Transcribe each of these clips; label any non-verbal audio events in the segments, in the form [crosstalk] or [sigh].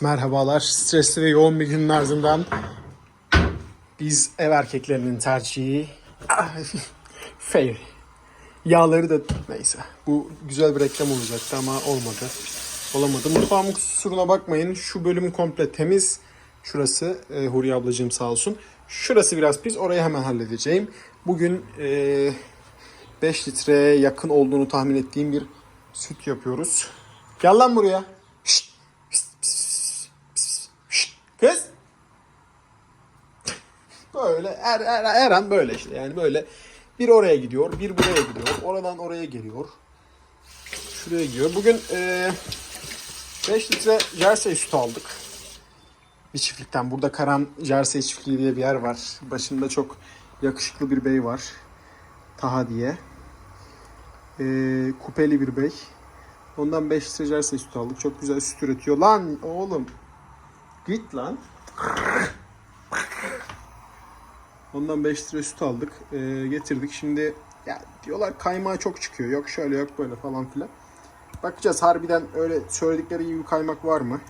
Merhabalar. Stresli ve yoğun bir günün ardından biz ev erkeklerinin tercihi Ah, [laughs] fail. Yağları da neyse. Bu güzel bir reklam olacaktı ama olmadı. Olamadı. Mutfağımın kusuruna bakmayın. Şu bölüm komple temiz. Şurası e, Huriye ablacığım sağ olsun. Şurası biraz pis. Orayı hemen halledeceğim. Bugün e, 5 litreye yakın olduğunu tahmin ettiğim bir süt yapıyoruz. Gel lan buraya. Şşt, Böyle her, her an böyle işte yani böyle bir oraya gidiyor, bir buraya gidiyor, oradan oraya geliyor. Şuraya gidiyor. Bugün eee 5 litre jersey sütü aldık. Bir çiftlikten. Burada Karan Jersey çiftliği diye bir yer var. Başında çok yakışıklı bir bey var. Taha diye. Eee, kupeli bir bey. Ondan 5 litre jersey sütü aldık. Çok güzel süt üretiyor. Lan oğlum. Git lan. Ondan 5 litre süt aldık. Ee, getirdik. Şimdi ya diyorlar kaymağı çok çıkıyor. Yok şöyle yok böyle falan filan. Bakacağız harbiden öyle söyledikleri gibi kaymak var mı?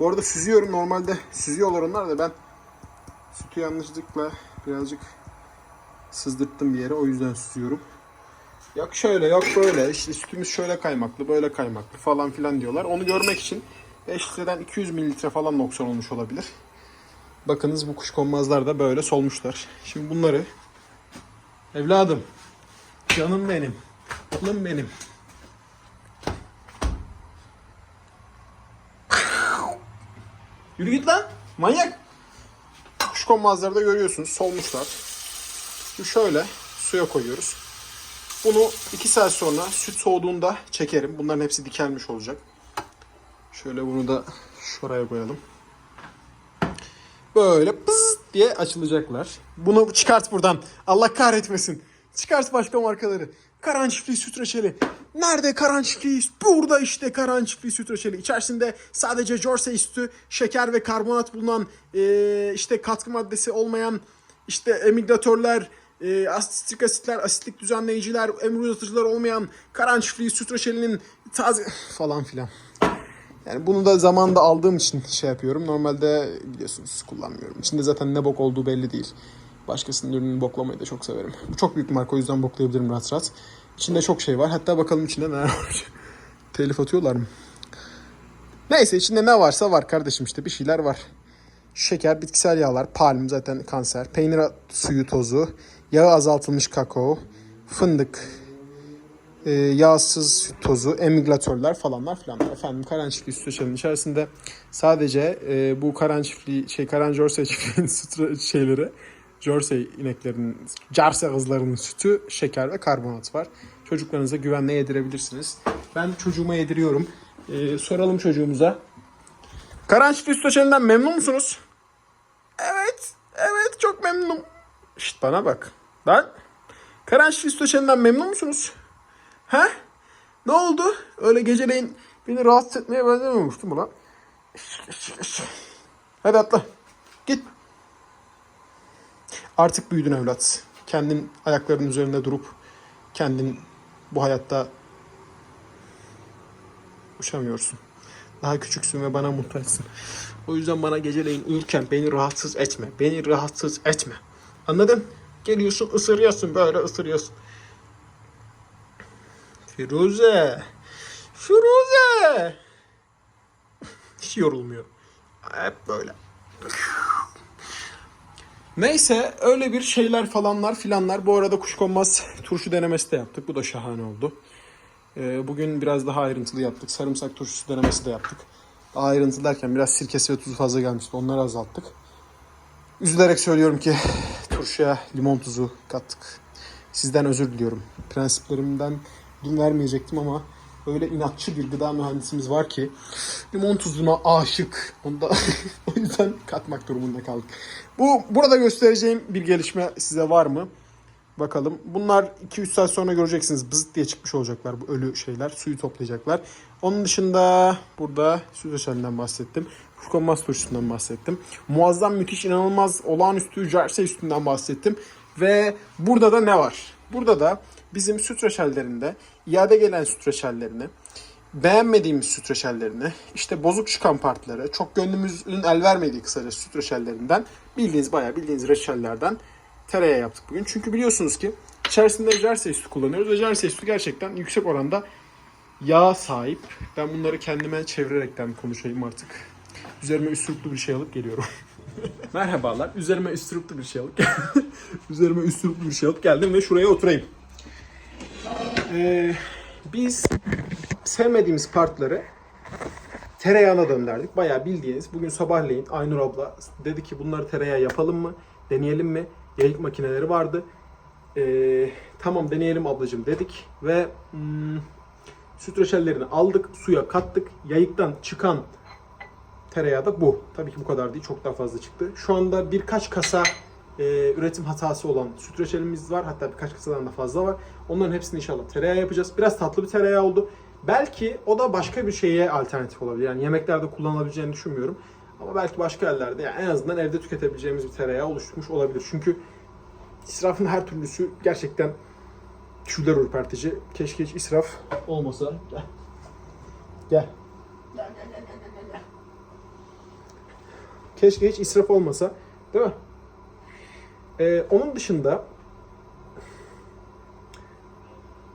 Bu arada süzüyorum. Normalde süzüyorlar onlar da ben sütü yanlışlıkla birazcık sızdırttım bir yere. O yüzden süzüyorum. Yok şöyle yok böyle işte sütümüz şöyle kaymaklı böyle kaymaklı falan filan diyorlar. Onu görmek için 5 litreden 200 mililitre falan noksan olmuş olabilir. Bakınız bu kuşkonmazlar da böyle solmuşlar. Şimdi bunları evladım canım benim canım benim Yürü git lan manyak. Kuşkonmazları da görüyorsunuz solmuşlar. Şimdi şöyle suya koyuyoruz. Bunu 2 saat sonra süt soğuduğunda çekerim. Bunların hepsi dikelmiş olacak. Şöyle bunu da şuraya koyalım. Böyle pız diye açılacaklar. Bunu çıkart buradan. Allah kahretmesin. Çıkart başka markaları. Karan süt reçeli. Nerede Karan çiftliği? Burada işte Karan süt reçeli. İçerisinde sadece Jersey sütü, şeker ve karbonat bulunan eee, işte katkı maddesi olmayan işte emigratörler, e, asitlik asitler, asitlik düzenleyiciler, emir uzatıcılar olmayan Karan süt reçelinin taze [laughs] falan filan. Yani bunu da zamanda aldığım için şey yapıyorum. Normalde biliyorsunuz kullanmıyorum. İçinde zaten ne bok olduğu belli değil. Başkasının ürününü boklamayı da çok severim. [laughs] Bu çok büyük marka o yüzden boklayabilirim rahat rahat. İçinde çok şey var. Hatta bakalım içinde neler var. [laughs] Telif atıyorlar mı? Neyse içinde ne varsa var kardeşim işte bir şeyler var. Şeker, bitkisel yağlar, palm zaten kanser, peynir suyu tozu, yağı azaltılmış kakao, fındık, e, yağsız süt tozu, emigratörler falanlar filanlar. Efendim Karan çiftliği süt içerisinde sadece e, bu Karan çiftliği, şey Karan Jersey çiftliğinin [laughs] süt şeyleri, Jersey ineklerinin, Jersey kızlarının sütü, şeker ve karbonat var. Çocuklarınıza güvenle yedirebilirsiniz. Ben çocuğuma yediriyorum. E, soralım çocuğumuza. Karan çiftliği süt reçelinden memnun musunuz? Evet, evet çok memnunum. Şşt bana bak. Lan. Karan çiftliği süt reçelinden memnun musunuz? He? Ne oldu? Öyle geceleyin beni rahatsız etmeye benzememiştim ulan. Hadi atla. Git. Artık büyüdün evlat. Kendin ayaklarının üzerinde durup kendin bu hayatta uçamıyorsun. Daha küçüksün ve bana muhtaçsın. O yüzden bana geceleyin uyurken beni rahatsız etme. Beni rahatsız etme. Anladın? Geliyorsun ısırıyorsun böyle ısırıyorsun. Firuze. Firuze. [laughs] Hiç yorulmuyor. Hep böyle. Neyse öyle bir şeyler falanlar filanlar. Bu arada kuşkonmaz [laughs] turşu denemesi de yaptık. Bu da şahane oldu. Ee, bugün biraz daha ayrıntılı yaptık. Sarımsak turşusu denemesi de yaptık. Daha ayrıntılı derken biraz sirkesi ve tuzu fazla gelmişti. Onları azalttık. Üzülerek söylüyorum ki [laughs] turşuya limon tuzu kattık. Sizden özür diliyorum. Prensiplerimden din vermeyecektim ama öyle inatçı bir gıda mühendisimiz var ki limon tuzuna aşık. Onu da [laughs] o yüzden katmak durumunda kaldık. Bu burada göstereceğim bir gelişme size var mı? Bakalım. Bunlar 2-3 saat sonra göreceksiniz. Bızıt diye çıkmış olacaklar bu ölü şeyler. Suyu toplayacaklar. Onun dışında burada süt reçelinden bahsettim. Kuşkonmaz turşusundan bahsettim. Muazzam, müthiş, inanılmaz, olağanüstü jersey üstünden bahsettim. Ve burada da ne var? Burada da bizim süt reçellerinde iade gelen süt reçellerini beğenmediğimiz süt reçellerini, işte bozuk çıkan partları, çok gönlümüzün el vermediği kısaca süt reçellerinden bildiğiniz bayağı bildiğiniz reçellerden tereyağı yaptık bugün. Çünkü biliyorsunuz ki içerisinde jersey sütü kullanıyoruz ve jersey sütü gerçekten yüksek oranda yağ sahip. Ben bunları kendime çevirerekten konuşayım artık. Üzerime üsturuplu bir şey alıp geliyorum. [laughs] Merhabalar. Üzerime üsturuplu bir şey alıp [laughs] Üzerime üsturuplu bir şey alıp geldim ve şuraya oturayım. Ee, biz sevmediğimiz partları tereyağına döndürdük. Bayağı bildiğiniz. Bugün sabahleyin Aynur abla dedi ki bunları tereyağı yapalım mı? Deneyelim mi? Yayık makineleri vardı. Ee, tamam deneyelim ablacığım dedik. Ve hmm, süt reçellerini aldık. Suya kattık. Yayıktan çıkan tereyağı da bu. Tabii ki bu kadar değil. Çok daha fazla çıktı. Şu anda birkaç kasa e, üretim hatası olan süt reçelimiz var. Hatta birkaç kasadan da fazla var. Onların hepsini inşallah tereyağı yapacağız. Biraz tatlı bir tereyağı oldu. Belki o da başka bir şeye alternatif olabilir. Yani yemeklerde kullanılabileceğini düşünmüyorum. Ama belki başka yerlerde yani en azından evde tüketebileceğimiz bir tereyağı oluşturmuş olabilir. Çünkü israfın her türlüsü gerçekten tüyler ürpertici. Keşke hiç israf olmasa. Gel. Gel. Keşke hiç israf olmasa. Değil mi? Ee, onun dışında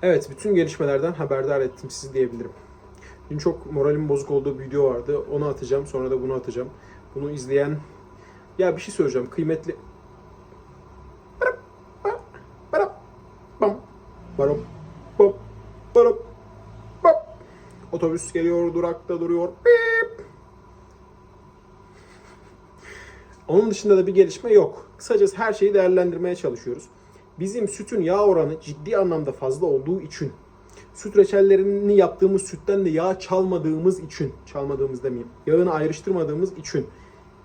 Evet, bütün gelişmelerden haberdar ettim sizi diyebilirim. Dün çok moralim bozuk olduğu bir video vardı. Onu atacağım, sonra da bunu atacağım. Bunu izleyen... Ya bir şey söyleyeceğim, kıymetli... Otobüs geliyor, durakta duruyor. Bip. Onun dışında da bir gelişme yok. Kısacası her şeyi değerlendirmeye çalışıyoruz. Bizim sütün yağ oranı ciddi anlamda fazla olduğu için, süt reçellerini yaptığımız sütten de yağ çalmadığımız için, çalmadığımız demeyeyim, yağını ayrıştırmadığımız için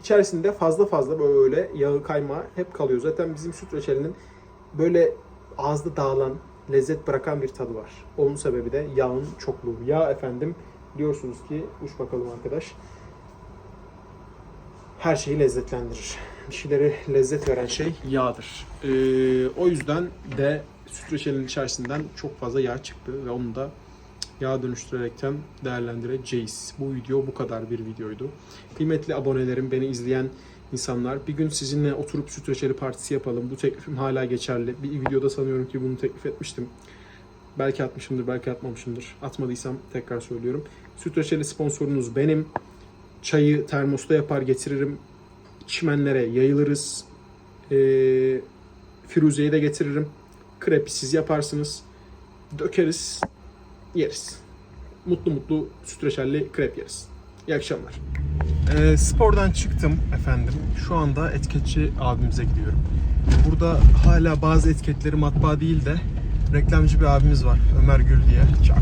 içerisinde fazla fazla böyle yağı kaymağı hep kalıyor. Zaten bizim süt reçelinin böyle ağızda dağılan, lezzet bırakan bir tadı var. Onun sebebi de yağın çokluğu. Yağ efendim diyorsunuz ki, uç bakalım arkadaş, her şeyi lezzetlendirir. Bir şeylere lezzet veren şey yağdır. Ee, o yüzden de süt reçelinin içerisinden çok fazla yağ çıktı ve onu da yağ dönüştürerekten değerlendireceğiz. Bu video bu kadar bir videoydu. Kıymetli abonelerim, beni izleyen insanlar bir gün sizinle oturup süt reçeli partisi yapalım. Bu teklifim hala geçerli. Bir videoda sanıyorum ki bunu teklif etmiştim. Belki atmışımdır, belki atmamışımdır. Atmadıysam tekrar söylüyorum. Süt reçeli sponsorunuz benim. Çayı termosta yapar getiririm. Çimenlere yayılırız. Ee, Firuze'yi de getiririm. Krepi siz yaparsınız. Dökeriz. Yeriz. Mutlu mutlu süt reçelli krep yeriz. İyi akşamlar. Ee, spordan çıktım efendim. Şu anda etiketçi abimize gidiyorum. Burada hala bazı etiketleri matbaa değil de reklamcı bir abimiz var. Ömer Gül diye. Çak.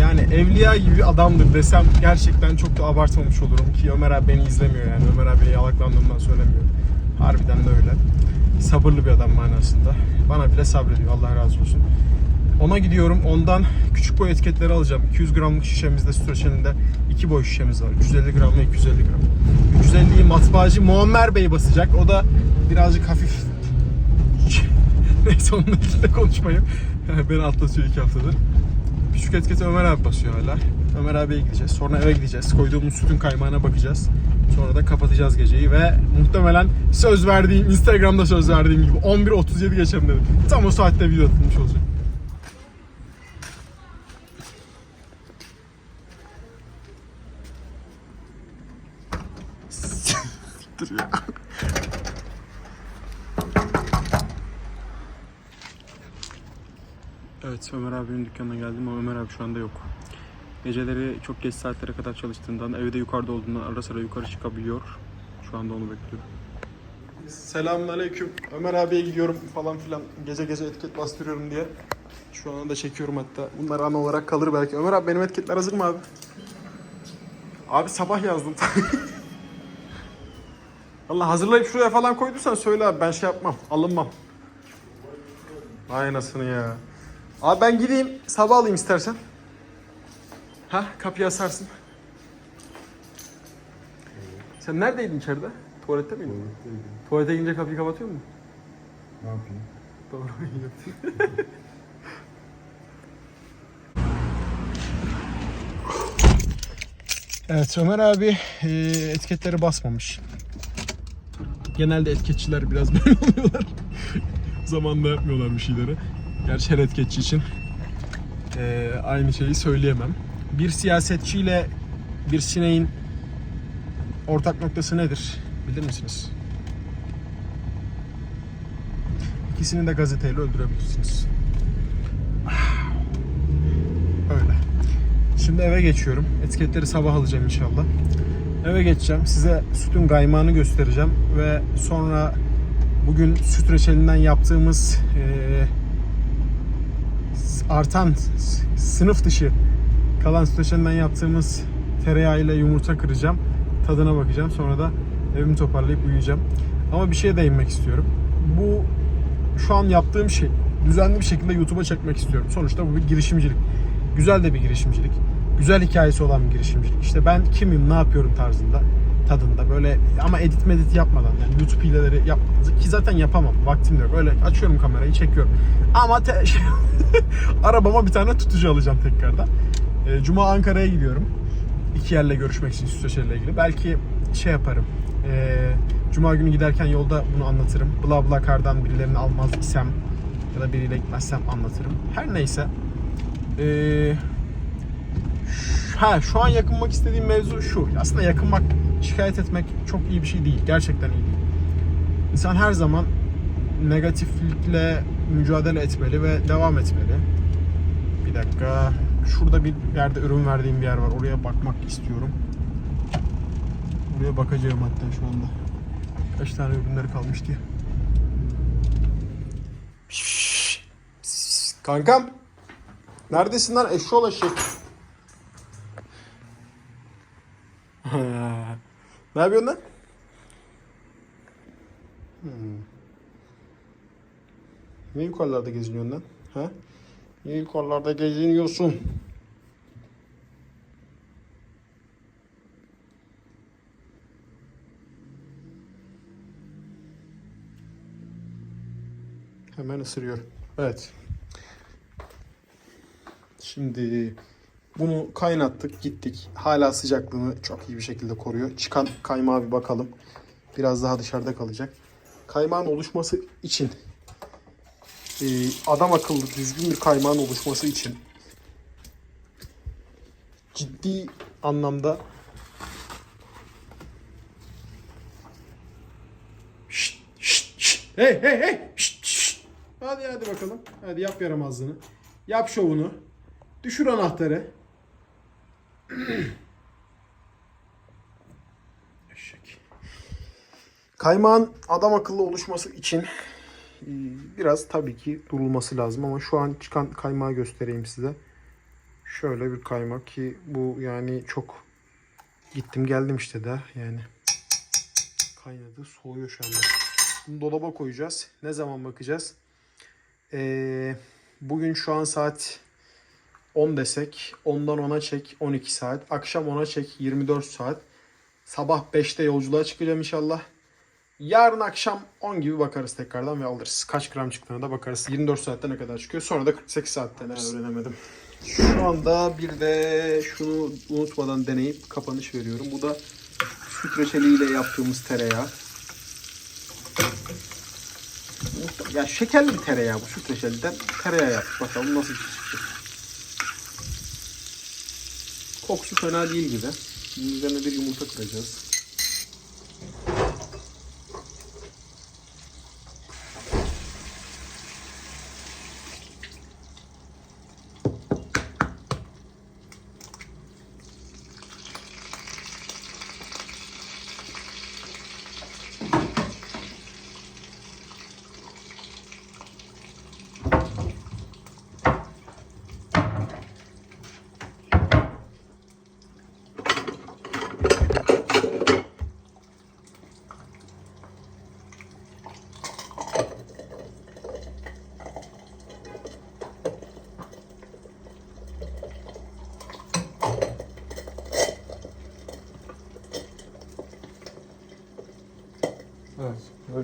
Yani evliya gibi adamdır desem gerçekten çok da abartmamış olurum ki Ömer abi beni izlemiyor yani. Ömer abi yalaklandığımdan söylemiyorum. Harbiden de öyle. Sabırlı bir adam manasında. Bana bile sabrediyor. Allah razı olsun. Ona gidiyorum. Ondan küçük boy etiketleri alacağım. 200 gramlık şişemizde süt reçelinde iki boy şişemiz var. 350 gram ve 250 gram. 350'yi matbaacı Muammer Bey basacak. O da birazcık hafif [laughs] Neyse onunla ilgili konuşmayayım. [laughs] Beni atlatıyor iki haftadır. Küçük etiketi Ömer abi basıyor hala. Ömer abiye gideceğiz. Sonra eve gideceğiz. Koyduğumuz sütün kaymağına bakacağız. Sonra da kapatacağız geceyi ve muhtemelen söz verdiğim, Instagram'da söz verdiğim gibi 11.37 geçelim dedim. Tam o saatte video atılmış olacak. Abinin dükkanına geldim ama Ömer abi şu anda yok. Geceleri çok geç saatlere kadar çalıştığından, evde yukarıda olduğundan ara sıra yukarı çıkabiliyor. Şu anda onu bekliyorum. Selamünaleyküm. Ömer abiye gidiyorum falan filan. Gece gece etiket bastırıyorum diye. Şu anda da çekiyorum hatta. Bunlar ana olarak kalır belki. Ömer abi benim etiketler hazır mı abi? Abi sabah yazdım. [laughs] Allah hazırlayıp şuraya falan koyduysan söyle abi ben şey yapmam. Alınmam. Vay anasını ya. Abi ben gideyim sabah alayım istersen. Ha kapıyı asarsın. Sen neredeydin içeride? Tuvalette miydin? Tuvalete girince kapıyı kapatıyor musun? Ne yapayım? Doğru yaptın. [laughs] Evet Ömer abi e, etiketleri basmamış. Genelde etiketçiler biraz [laughs] böyle oluyorlar. Zamanla yapmıyorlar bir şeyleri. Gerçi her etiketçi için e, aynı şeyi söyleyemem. Bir siyasetçiyle bir sineğin ortak noktası nedir? Bilir misiniz? İkisini de gazeteyle öldürebilirsiniz. [sighs] Öyle. Şimdi eve geçiyorum. Etiketleri sabah alacağım inşallah. Eve geçeceğim. Size sütün kaymağını göstereceğim ve sonra bugün süt reçelinden yaptığımız eee, artan sınıf dışı kalan süt reçelinden yaptığımız tereyağı ile yumurta kıracağım. Tadına bakacağım. Sonra da evimi toparlayıp uyuyacağım. Ama bir şeye değinmek istiyorum. Bu şu an yaptığım şey düzenli bir şekilde YouTube'a çekmek istiyorum. Sonuçta bu bir girişimcilik. Güzel de bir girişimcilik. Güzel hikayesi olan bir girişimcilik. İşte ben kimim, ne yapıyorum tarzında tadında böyle ama edit medit yapmadan yani YouTube hileleri yap ki zaten yapamam. Vaktim de yok. Öyle açıyorum kamerayı, çekiyorum. Ama te- [laughs] [laughs] arabama bir tane tutucu alacağım tekrardan. Ee, Cuma Ankara'ya gidiyorum. İki yerle görüşmek için Sütreçer'le ilgili. Belki şey yaparım. ee, Cuma günü giderken yolda bunu anlatırım. Bla bla kardan birilerini almaz isem ya da biriyle gitmezsem anlatırım. Her neyse. Ee, ha şu an yakınmak istediğim mevzu şu. Aslında yakınmak, şikayet etmek çok iyi bir şey değil. Gerçekten iyi değil. İnsan her zaman negatiflikle mücadele etmeli ve devam etmeli. Bir dakika. Şurada bir yerde ürün verdiğim bir yer var. Oraya bakmak istiyorum. Oraya bakacağım hatta şu anda. Kaç tane ürünleri kalmış diye. Kankam. Neredesin lan eşşoğlu eşek? [laughs] ne yapıyorsun lan? Hmm. Niye yukarılarda geziniyorsun lan? Ha? Niye yukarılarda geziniyorsun? Hemen ısırıyor. Evet. Şimdi bunu kaynattık, gittik. Hala sıcaklığını çok iyi bir şekilde koruyor. Çıkan kaymağa bir bakalım. Biraz daha dışarıda kalacak. Kaymağın oluşması için e, adam akıllı düzgün bir kaymağın oluşması için ciddi anlamda Şşt, şşt, şşt. Hey hey hey. Şşt, şşt. Hadi hadi bakalım. Hadi yap yaramazlığını. Yap şovunu. Düşür anahtarı. [clears throat] Eşek. Kaymağın adam akıllı oluşması için biraz tabii ki durulması lazım ama şu an çıkan kaymağı göstereyim size. Şöyle bir kaymak ki bu yani çok gittim geldim işte de yani kaynadı soğuyor şu anda. Bunu dolaba koyacağız. Ne zaman bakacağız? Ee, bugün şu an saat 10 desek 10'dan 10'a çek 12 saat. Akşam 10'a çek 24 saat. Sabah 5'te yolculuğa çıkacağım inşallah. Yarın akşam 10 gibi bakarız tekrardan ve alırız. Kaç gram çıktığına da bakarız. 24 saatte ne kadar çıkıyor. Sonra da 48 saatte ne öğrenemedim. Şu anda bir de şunu unutmadan deneyip kapanış veriyorum. Bu da süt reçeliyle yaptığımız tereyağı. Ya şekerli bir tereyağı bu süt reçeliden tereyağı yaptık. Bakalım nasıl şey çıkacak. Kokusu fena değil gibi. Üzerine bir yumurta kıracağız.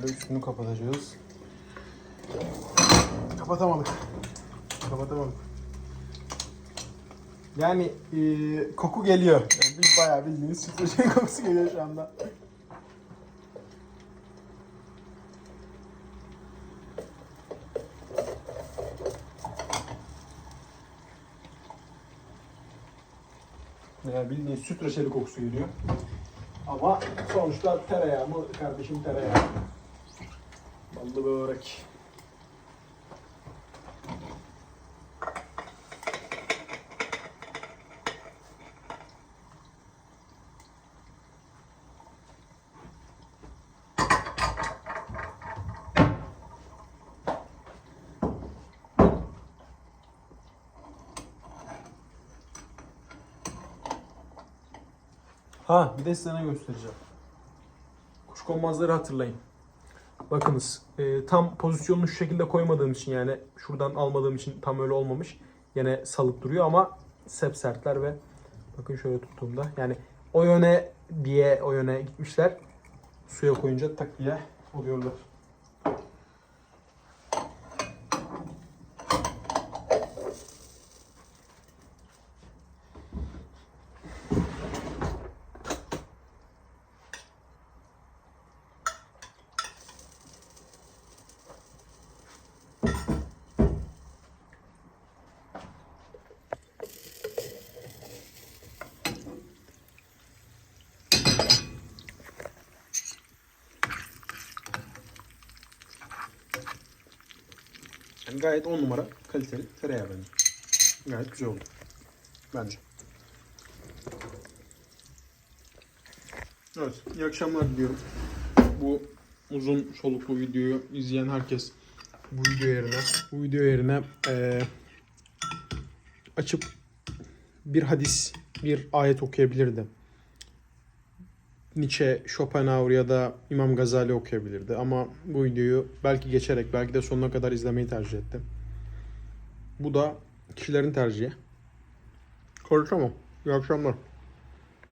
Böyle üstünü kapatacağız. Kapatamadık. Kapatamadık. Yani e, koku geliyor. Yani bil- bayağı bildiğiniz süt reçeli [laughs] kokusu geliyor şu anda. Yani bildiğin süt reçeli kokusu geliyor. Ama sonuçta tereyağı mı kardeşim tereyağı. Ballı börek. Ha bir de size ne göstereceğim. Kuşkonmazları hatırlayın. Bakınız e, tam pozisyonunu şu şekilde koymadığım için yani şuradan almadığım için tam öyle olmamış. Yine salık duruyor ama sep sertler ve bakın şöyle tuttuğumda yani o yöne diye o yöne gitmişler. Suya koyunca tak diye oluyorlar. Yani gayet 10 numara kaliteli tereyağı bence. Gayet güzel oldu. Bence. Evet, iyi akşamlar diliyorum. Bu uzun soluklu videoyu izleyen herkes bu video yerine bu video yerine eee, açıp bir hadis, bir ayet okuyabilirdi. Nietzsche, Schopenhauer ya da İmam Gazali okuyabilirdi. Ama bu videoyu belki geçerek, belki de sonuna kadar izlemeyi tercih etti. Bu da kişilerin tercihi. Konuşamam. İyi akşamlar.